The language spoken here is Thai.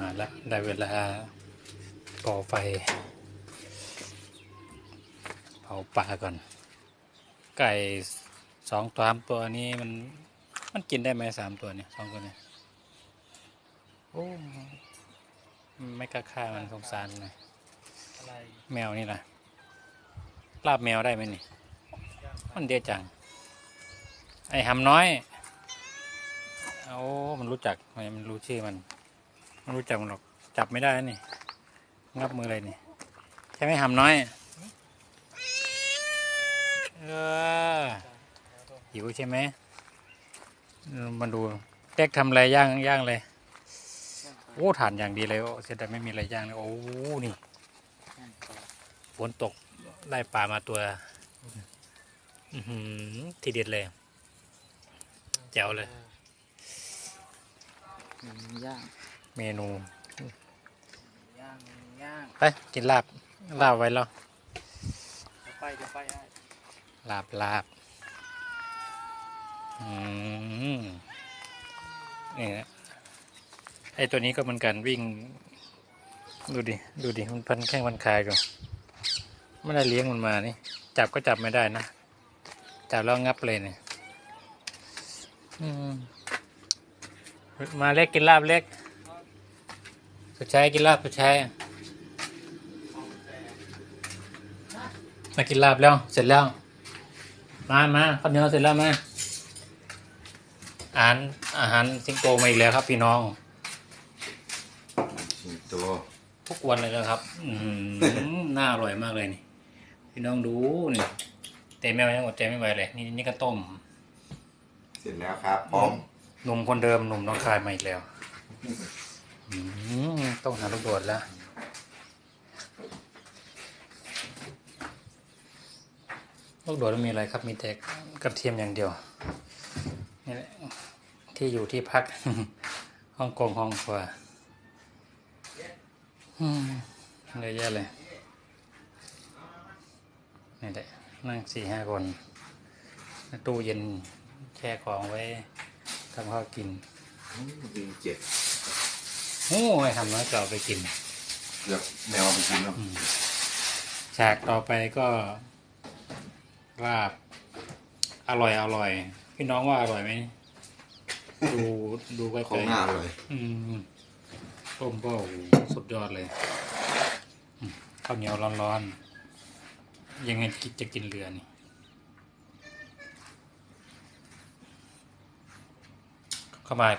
อ่าและได้เวลาก่อไฟ เผาปลาก่อน ไก่สองตัวสามตัวนี้มัน มันกินได้ไหมสามตัวเนี่ยสองตัวเนี่ยโอ้ไม่กล้าฆ่ามันสงสารเลยแมวนี่นะลาบแมวได้ไหมนี่ มันเดียจัง ไอ้หำน้อยเอามันรู้จักไมมันรู้ชื่อมัน มันรู้จักมันหรอก จับไม่ได้นี่ งับมือเลยนี่ ใช่ไหมหำน้อย เออหิวใช่ไหมมาดูเต็กทำอะไรย่างย่างเลยโอ้ถ่านอย่างดีเลยเสียดายไม่มีอะไรย่างเลยโอ้นี่ฝนตกไล่ปลามาตัวทีเด็ดเลยแจ๋วเลยย่าง เมนูย่างย่างไปกินลาบลาบไว้แล้วจะไปจะไปได้ลาบลาบอืมนี่นะไอตัวนี้ก็เหมือนกันวิ่ง ดูดิ ดูดิ มันพันแข้งพันคายก่อนไม่ได้เลี้ยงมันมานี่ จับก็จับไม่ได้นะ จับแล้วงับเลยเนี่ยอืมมาเล็กกินลาบเล็ก ผู้ชายกินลาบผู้ชายมากินลาบแล้ว เสร็จแล้ว มามาข้าวเหนียวเสร็จแล้วมาอาหารอาหารสิงโตมาอีกแล้วครับ พี่น้องสิงโตัวทุกวันเลยนะครับ อืมน่าอร่อยมากเลยนี่ พี่น้องดูนี่เต็มไม่ไหวหมดใจไม่ไหวเลยนี่นี่ก็ต้ม เสร็จแล้วครับพร้อมหนุ่มคนเดิมหนุ่มน้องคายมาอีกแล้วอืม ต้องหาลูกโดดแล้วลูกโดดมีอะไรครับ มีแต่กระเทียมอย่างเดียวนี่แหละที่อยู่ที่พักฮ่องกงฮ่องกว่าอืมเยอะแยะเลยนี่แหละนั่งสี่ห้าคนตู้เย็นแช่ของไว้ทำข้าวกินยิงเจ็บ โอ้ยทำน้อยเก่าไปกินเกือบแมวเอาไปกินแล้วฉากต่อไปก็ลาบ อร่อยอร่อย พี่น้องว่าอร่อยไหม ดูดูไปของหน้าเลยอืมต้มก็โอ้โหสุดยอดเลยอืมข้าวเหนียวร้อนๆ ยังไงกินจะกินเรือนี่เข้ามากัน